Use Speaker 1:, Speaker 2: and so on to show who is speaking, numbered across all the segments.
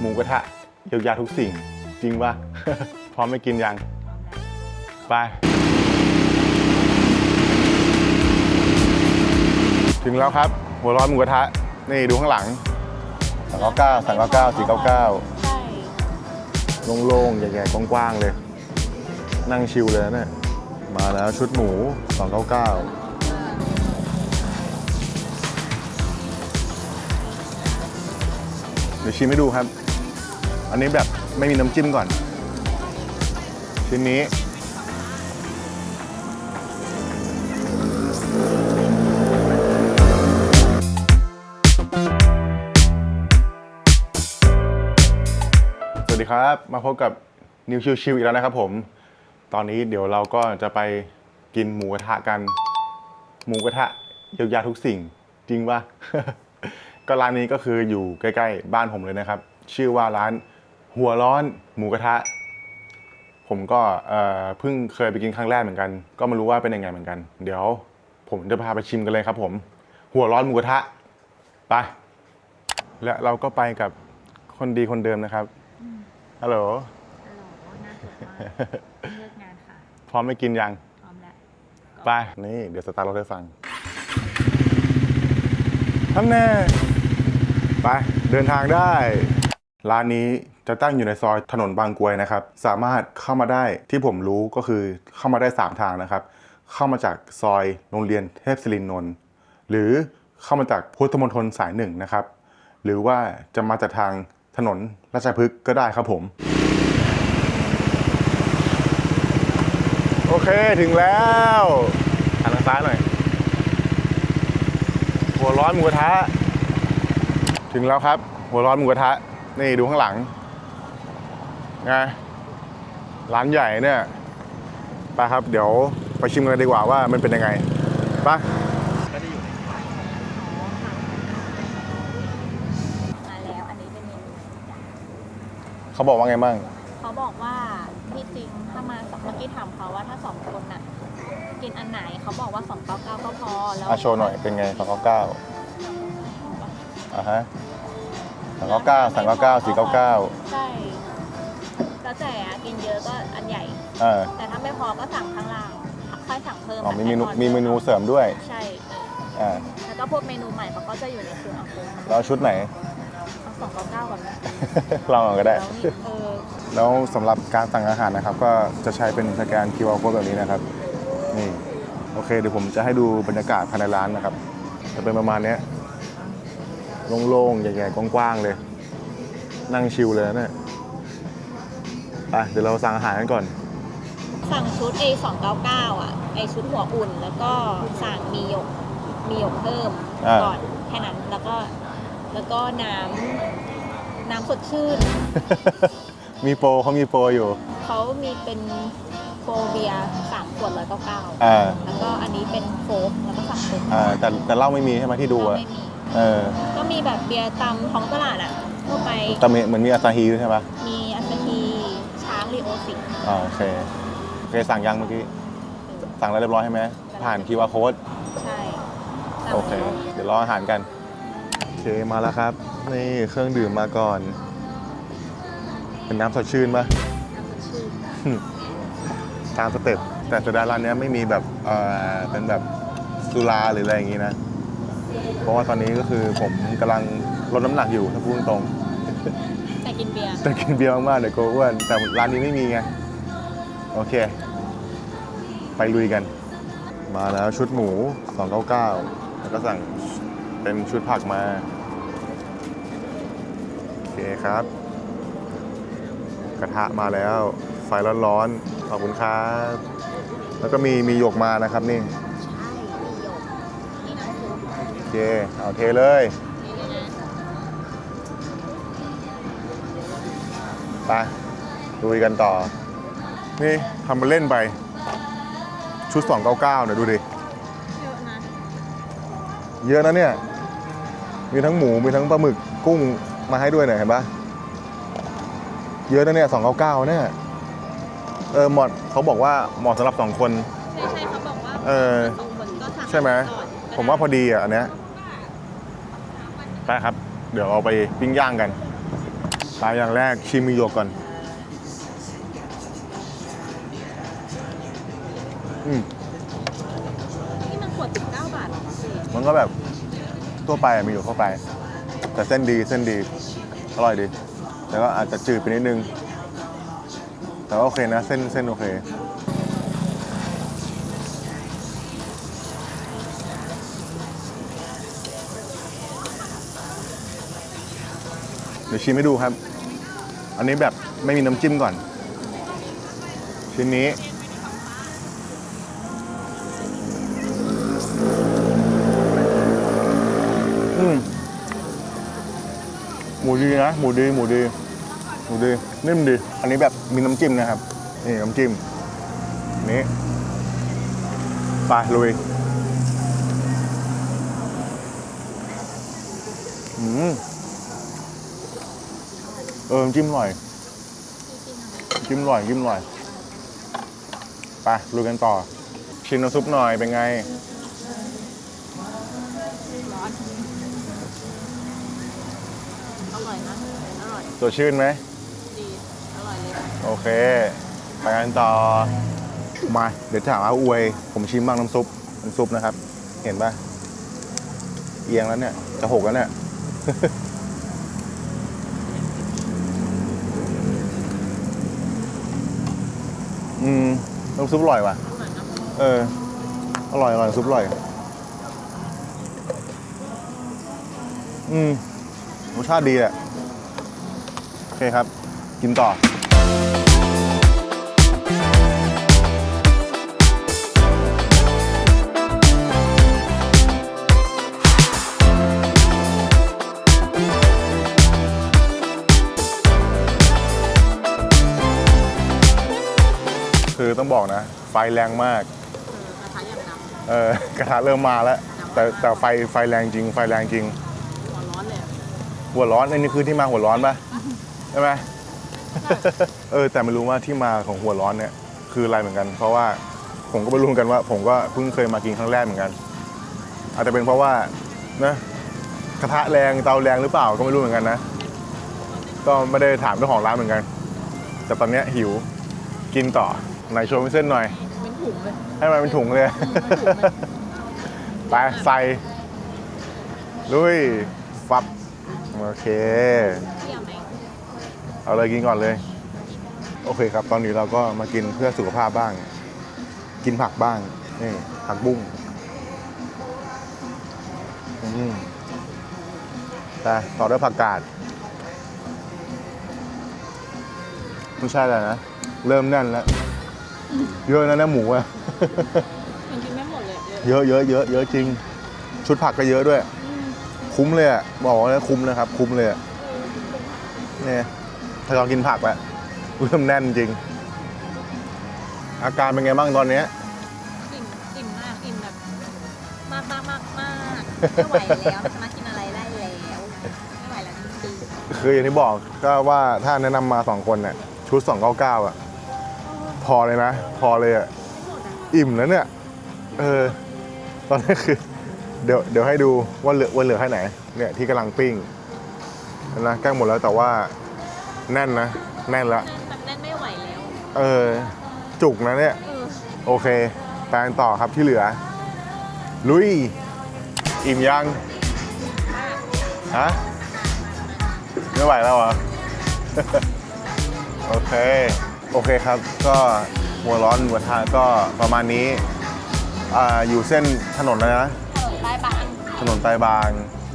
Speaker 1: หมูกระทะเยียวยาทุกสิ่ง จริงปะ พร้อมไม่กินยัง ไป ถึงแล้วครับ หัวร้อนหมูกระทะ นี่ดูข้างหลังสามเก้าเก้าสามเก้าเก้าสี่เก้าเก้า
Speaker 2: ใช่
Speaker 1: โล่งๆใหญ่ๆกว้างๆเลย นั่งชิลเลยนะเนี่ยมาแล้วชุดหมู 299เดี๋ยวชิมให้ดูครับ อันนี้แบบไม่มีน้ำจิ้มก่อน ชิ้นนี้ สวัสดีครับ มาพบกับนิวชิวชิวอีกแล้วนะครับผม ตอนนี้เดี๋ยวเราก็จะไปกินหมูกระทะกัน หมูกระทะเยียวยาทุกสิ่ง จริงปะก็ร้านนี้ก็คืออยู่ใกล้ ๆ บ้านผมเลยนะครับ ชื่อว่าร้าน หัวร้อนหมูกระทะ ผมก็เอ่อเพิ่งเคยไปกินครั้งแรกเหมือนกัน ก็ไม่รู้ว่าเป็นยังไงเหมือนกัน เดี๋ยว ผมจะพาไปชิมกันเลยครับ ผม หัวร้อนหมูกระทะไปและเราก็ไปกับคนดีคนเดิมนะครับฮัลโหล
Speaker 2: ฮัลโหลน่าสนมากเลิกงานค่ะ
Speaker 1: พร้อมไม่กินยัง
Speaker 2: พร้อมแล้ว
Speaker 1: ไป นี่ เดี๋ยวสตาร์ทรถให้ฟังท่านแน่ ไป เดินทางได้ ร้านนี้ จะตั้งอยู่ในซอยถนนบางกรวยนะครับ สามารถเข้ามาได้ที่ผมรู้ก็คือเข้ามาได้ 3 ทางนะครับ เข้ามาจากซอยโรงเรียนเทพศิรินนนท์หรือเข้ามาจากพุทธมณฑลสายหนึ่งนะครับ หรือว่าจะมาจากทางถนนราชพฤกษ์ก็ได้ครับผม โอเคถึงแล้วหันทางซ้ายหน่อย หัวร้อนหมูกระทะ ถึงแล้วครับ หัวร้อนหมูกระทะ นี่ดูข้างหลัง ไงร้านใหญ่เนี่ยไปครับเดี๋ยวไปชิมกันเลยดีกว่าว่ามันเป็นยังไงไป
Speaker 2: มาแล้วอันนี้เป็นเมนู
Speaker 1: เขาบอกว่าไงบ้าง
Speaker 2: เขาบอกว่าที่จริงถ้ามาสองเมื่อกี้ถามเขาว่าถ้าสองคนน่ะกินอันไหนเขาบอกว่า299ก็พอแล้ว
Speaker 1: อาโชว์หน่อยเป็นไงสองเก้าเก้าอ่าฮะสองเก้าเก้าสามเก้าเก้าสี่เก้าเก้า
Speaker 2: ใช่ แล้วแต่อะกินเยอะก็อันใหญ่
Speaker 1: เออ
Speaker 2: แต่ถ้าไม่พอก็สั่งข้างล่างค่อยสั่งเพิ่ม
Speaker 1: อ๋อมีเมนู
Speaker 2: แต่
Speaker 1: มีเมนูเสริมด้วย
Speaker 2: ใช่
Speaker 1: อ่า
Speaker 2: แล้วก็พวกเมนูใหม่เขาก็จะอยู่ในเครื่องอัลโค
Speaker 1: แล้วชุดไหน
Speaker 2: เอาสองเก้าเก้าก่อนนะ
Speaker 1: ลองก่อนก็ได้
Speaker 2: แล้วนี่เออ
Speaker 1: แล้วสำหรับการสั่งอาหารนะครับ ก็จะใช้เป็นสแกน QR code แบบนี้นะครับ นี่ โอเค เดี๋ยวผมจะให้ดูบรรยากาศภายในร้านนะครับ จะเป็นประมาณเนี้ยโล่งๆ ใหญ่ๆ กว้างๆ เลย นั่งชิลเลยนะเนี่ย ไปเดี๋ยวเราสั่งอาหารกันก่อน
Speaker 2: สั่งชุด A 2 9 9 อะ ไอชุดหัวอุ่นแล้วก็สั่งมีหยกมีหยกเพิ่ม
Speaker 1: อ่า
Speaker 2: ก่อนแค่นั้นแล้วก็แล้วก็น้ำน้ำสดชื่น
Speaker 1: มีโปรเขามีโปรอยู่
Speaker 2: เขามีเป็นโฟเบียร์สามขวดร้อยเก้าเก้า
Speaker 1: อ่า
Speaker 2: แล้วก็อันนี้เป็นโฟกแล้วก็สั่งโฟก
Speaker 1: อ่าแต่แต่เหล้าไม่มีใช่ไหมที่ดู
Speaker 2: ก็
Speaker 1: อะ
Speaker 2: ไม่มี
Speaker 1: เออ
Speaker 2: ก็มีแบบเบียร์ตามท้องตลาดอะทั่วไป
Speaker 1: แต่มีเหมือนมีอาซาฮีด้วยใช่ปะ
Speaker 2: มีอัสฮีช้างรีโอสิ
Speaker 1: อ่าโอเคโอเคสั่งยังเมื่อกี้ สั่งแล้วเรียบร้อยใช่ไหมผ่าน QR code
Speaker 2: ใช่สั่ง
Speaker 1: โอเค
Speaker 2: แล้ว
Speaker 1: เดี๋ยวรออาหารกัน โอเคมาแล้วครับ นี่เครื่องดื่มมาก่อน เป็นน้ำสดชื่นปะ
Speaker 2: น้ำสดชื่น
Speaker 1: ตามสเต็ปแต่สุดาร้านเนี้ยไม่มีแบบเออเป็นแบบสุราหรืออะไรอย่างงี้นะ เพราะว่าตอนนี้ก็คือผมกำลังลดน้ำหนักอยู่ถ้าพูดตรง
Speaker 2: แต่กินเบียร์
Speaker 1: ๆแต่กินเบียร์มากๆเดี๋ยวโกลัวอ้วนแต่ร้านนี้ไม่มีไง โอเค ไปลุยกัน มาแล้วชุดหมู 299 แล้วก็สั่งเป็นชุดผักมา โอเคครับ กระทะมาแล้ว ไฟร้อนๆ ขอบคุณครับ แล้วก็มีมีหยกมานะครับนี่ โอเค เอาเทเลยไปลุยกันต่อ นี่ทำมาเล่นไป ชุด 299เนี่ยดูดิ
Speaker 2: เยอะนะ
Speaker 1: เยอะนะเนี่ย มีทั้งหมู มีทั้งปลาหมึก กุ้งมาให้ด้วยเนี่ยเห็นปะเยอะนะเนี่ย299เนี่ย เออเหมาะเขาบอกว่าเหมาะสำหรับสองคน
Speaker 2: ใช่ใช่เขาบอกว่า
Speaker 1: เออ
Speaker 2: สองคนก็สั่ง
Speaker 1: ใช่ไหม
Speaker 2: ก่อนก็
Speaker 1: ผมว่าพอดีอะอันเนี้ยไปครับ เดี๋ยวเอาไปปิ้งย่างกันปลาอย่างแรกชิมิโยก่อน มั
Speaker 2: นก็
Speaker 1: แบบทั่วไปมีอยู่ทั่วไป แต่เส้นดีเส้นดีอร่อยดีแต่ก็อาจจะจืดไปนิดนึง แต่ว่าโอเคนะเส้นเส้นโอเคเดี๋ยวชิมให้ดูครับ อันนี้แบบไม่มีน้ำจิ้มก่อน ชิ้นนี้ มูดีนะ หมูดี หมูดี หมูดี นิ่มดี อันนี้แบบมีน้ำจิ้มนะครับ นี่น้ำจิ้ม นี่ไปลุยอืมเออจิ้มอร่อย จิ้มอร่อยจิ้มอร่อยไปลุยกันต่อ ชิมน้ำซุปหน่อยเป็นไง
Speaker 2: ร้อนอร่อยนะอร่อย
Speaker 1: สดชื่นไหม
Speaker 2: ดี อร่อยเลย
Speaker 1: โอเค ไปกันต่อ มาเดี๋ยวจะถามอาอวย ผมชิมบ้างน้ำซุป น้ำซุปนะครับ เห็นปะเอียงแล้วเนี่ย จะหกแล้วเนี่ย อืม น้ำซุปอร่อยว่ะ
Speaker 2: อร่อยนะ
Speaker 1: เออ อร่อยอร่อยซุปอร่อย อืมรสชาติดีแหละโอ เคครับ กินต่อ คือต้องบอกนะ ไฟแรงมาก
Speaker 2: เออกระทะอย่างดำ
Speaker 1: เออกระทะเริ่มมาแล้ว แต่แต่ไฟไฟแรงจริง ไฟแรงจริง
Speaker 2: หัวร้อนเลยอะ
Speaker 1: หัวร้อนอันนี้คือที่มาหัวร้อนปะ ใช่ไหมเออแต่ไม่รู้ว่าที่มาของหัวร้อนเนี่ยคืออะไรเหมือนกัน เพราะว่าผมก็ไม่รู้เหมือนกันว่า ผมก็เพิ่งเคยมากินครั้งแรกเหมือนกัน อาจจะเป็นเพราะว่านะกระทะแรงเตาแรงหรือเปล่าก็ไม่รู้เหมือนกันนะ ก็ไม่ได้ถามเจ้าของร้านเหมือนกัน แต่ตอนเนี้ยหิวกินต่อไหนโชว์เส้นหน่อย
Speaker 2: เป็นถุงเลย
Speaker 1: ให้มันเป็นถุงเลย
Speaker 2: อืมเป็นถุงเลย
Speaker 1: ไปใส่ลุยฟับโอเค
Speaker 2: เที่ยวไหม
Speaker 1: เอาเลยกินก่อนเลย โอเคครับ ตอนนี้เราก็มากินเพื่อสุขภาพบ้าง กินผักบ้างนี่ผักบุ้งอืมแต่ต่อด้วยผักกาดไม่ใช่แล้วนะ เริ่มแน่นแล้ว เยอะนะนะหมูอะ
Speaker 2: มันกินไม่หมดเลยเยอะ
Speaker 1: เยอะเยอะเยอะเยอะจริง ชุดผักก็เยอะด้วย
Speaker 2: อืม
Speaker 1: คุ้มเลยอะบอกเลยคุ้มเลยครับ คุ้มเลยอะเนี่ย ถ้าลองกินผักแล้วเริ่มแน่นจริง อาการเป็นไงบ้างตอนเนี้ย
Speaker 2: อิ่มอิ่มมากอิ่มแบบมากมากมากมากไม่ไหวแล้วจะมากินอะไรได้แล้วไม่ไหวแล้วจริง
Speaker 1: คืออย่างที่บอกก็ว่าถ้าแนะนำมาสองคนเนี่ยชุด 299อะ พอเลยนะ พอเลยอะ
Speaker 2: ๆหมดอะ
Speaker 1: อิ่มแล้วเนี่ย เออ ตอนนี้คือ เดี๋ยวเดี๋ยวให้ดูว่าเหลือว่าเหลือแค่ไหน เนี่ยที่กำลังปิ้งนะใกล้หมดแล้วแต่ว่า แน่นนะ แน่นละ
Speaker 2: แบบแน่นไม่ไหวแล้ว
Speaker 1: เออ จุกนะเนี่ย
Speaker 2: เออ
Speaker 1: โอเคแปลงต่อครับที่เหลือ ลุย อิ่มยัง
Speaker 2: มาก
Speaker 1: ฮะไม่ไหวแล้วเหรอ โอเค โอเคครับ ก็หัวร้อนหัวทะก็ประมาณนี้อ่าอยู่เส้นถนนแล้วนะ
Speaker 2: ถนนใต้บาง
Speaker 1: ถนนไตรบาง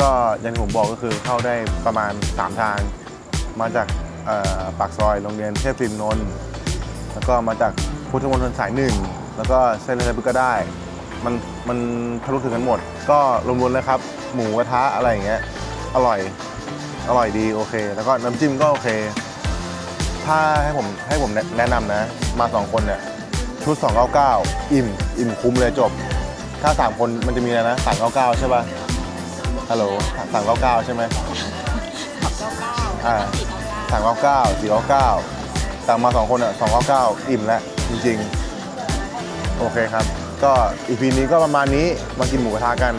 Speaker 1: ก็อย่างที่ผมบอกก็คือเข้าได้ประมาณ 3 ทาง มาจากเอ่อ ปากซอยโรงเรียนเทพศิรินนท์แล้วก็มาจากพุทธมณฑลสายหนึ่งแล้วก็เส้นอะไรก็ได้ มันมันทะลุถึงกันหมด ก็รวมๆแล้วครับ หมูกระทะอะไรอย่างเงี้ยอร่อยอร่อยดีโอเค แล้วก็น้ำจิ้มก็โอเค ถ้าให้ผมให้ผมแนะนำนะ มาสองคนเนี่ยชุด 299 อิ่ม อิ่มคุ้มเลยจบ ถ้า 3 คนมันจะมีอะไรนะ 399 ใช่ป่ะฮัลโหล399 ใช่ไหม
Speaker 2: ขับเก้าเก้า
Speaker 1: อ่า
Speaker 2: สี่เก้าเก้า
Speaker 1: 399 499ต่างมา2คนอะ299อิ่มแล้วจริงๆ โอเคครับ ก็อีพีนี้ก็ประมาณนี้มากินหมูกระทะกัน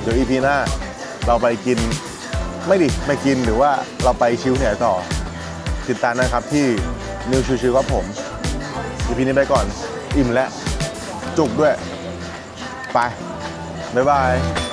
Speaker 1: เดี๋ยวอีพีหน้า เราไปกินไม่ดิไปกินหรือว่าเราไปชิวที่ไหนต่อ ติดตามนะครับที่นิวชิวๆครับผม EP นี้ไปก่อนอิ่มแล้วจุกด้วย ไป บ๊ายบาย